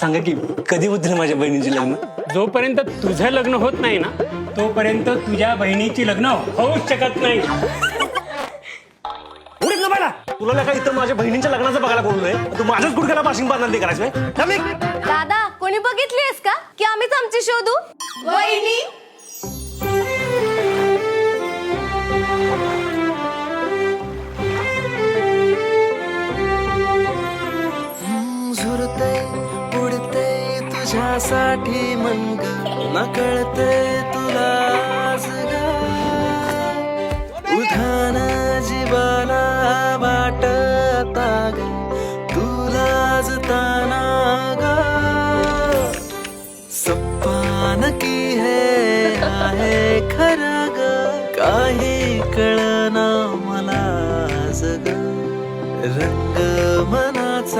सांगा की कधी होतील माझ्या बहिणीचे लग्न? जोपर्यंत तुझं लग्न होत नाही ना तोपर्यंत तुझ्या बहिणीची लग्न होऊच शकत नाही. ना तुला नाही का इथं माझ्या बहिणीच्या लग्नाचं बघायला बोललोय तू माझ्याच गुडघ्याला पाशिंग बांधणार ते करायचं होय? थांब एक. दादा कोणी बघितलीस का की आम्हीच आमची शोधू? वहिनी. झुरते उडते माझ्यासाठी मंग नकळते कळते तुला उधान जीवाला वाटता ग. तुलाच ताना गा. सप्पान की हे आहे खरं ग. काही कळना मला जग रंग मन